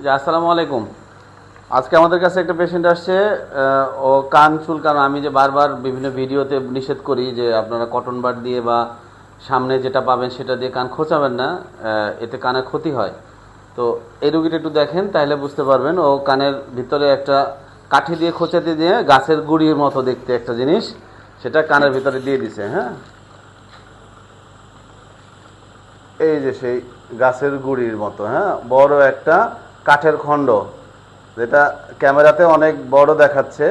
জি আসসালামু আলাইকুম। আজকে আমাদের কাছে একটা পেশেন্ট আসছে ও কান চুল চুলকানো। আমি যে বারবার বিভিন্ন ভিডিওতে নিষেধ করি যে আপনারা কটন বার দিয়ে বা সামনে যেটা পাবেন সেটা দিয়ে কান খোঁচাবেন না এতে কানে ক্ষতি হয়। তো এই রুগীটা একটু দেখেন, তাহলে বুঝতে পারবেন ও কানের ভিতরে একটা কাঠি দিয়ে খোঁচাতে দিয়ে গাছের গুড়ির মতো দেখতে একটা জিনিস, সেটা কানের ভিতরে দিয়ে দিছে হ্যাঁ? এই যে সেই গাছের গুড়ির মতো হ্যাঁ? বড় একটা কাঠের খণ্ড, যেটা ক্যামেরাতে অনেক বড় দেখাচ্ছে,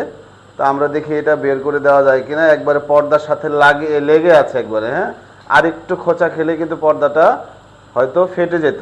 তো আমরা দেখি এটা বের করে দেওয়া যায় কিনা, একবারে পর্দার সাথে লাগে, লেগে আছে একবারে হ্যাঁ? আর একটু খোঁচা খেলে কিন্তু পর্দাটা হয়তো ফেটে যেত।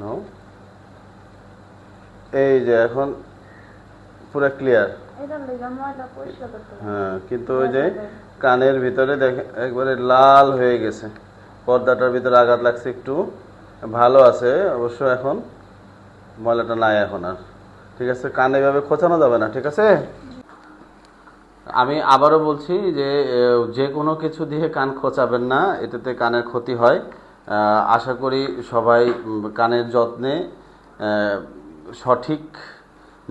No? এই যে এখন পুরো ক্লিয়ার হ্যাঁ কিন্তু ওই যে কানের ভিতরে দেখে একবারে লাল হয়ে গেছে। পর্দাটার ভিতরে আঘাত লাগছে একটু। ভালো আছে অবশ্য এখন ময়লাটা নাই এখন আর। ঠিক আছে কানে এভাবে খোঁচানো যাবে না ঠিক আছে? আমি আবারও বলছি যে যে কোনো কিছু দিয়ে কান খোঁচাবেন না এটাতে কানের ক্ষতি হয়। আশা করি সবাই কানের যত্নে সঠিক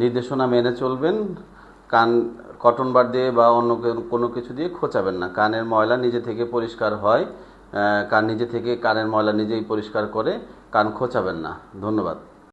নির্দেশনা মেনে চলবেন। কান কটন বার দিয়ে বা অন্য কোনো কিছু দিয়ে খোঁচাবেন না। কানের ময়লা নিজে থেকে পরিষ্কার হয় কান নিজে থেকে কানের ময়লা নিজেই পরিষ্কার করে কান খোঁচাবেন না। ধন্যবাদ।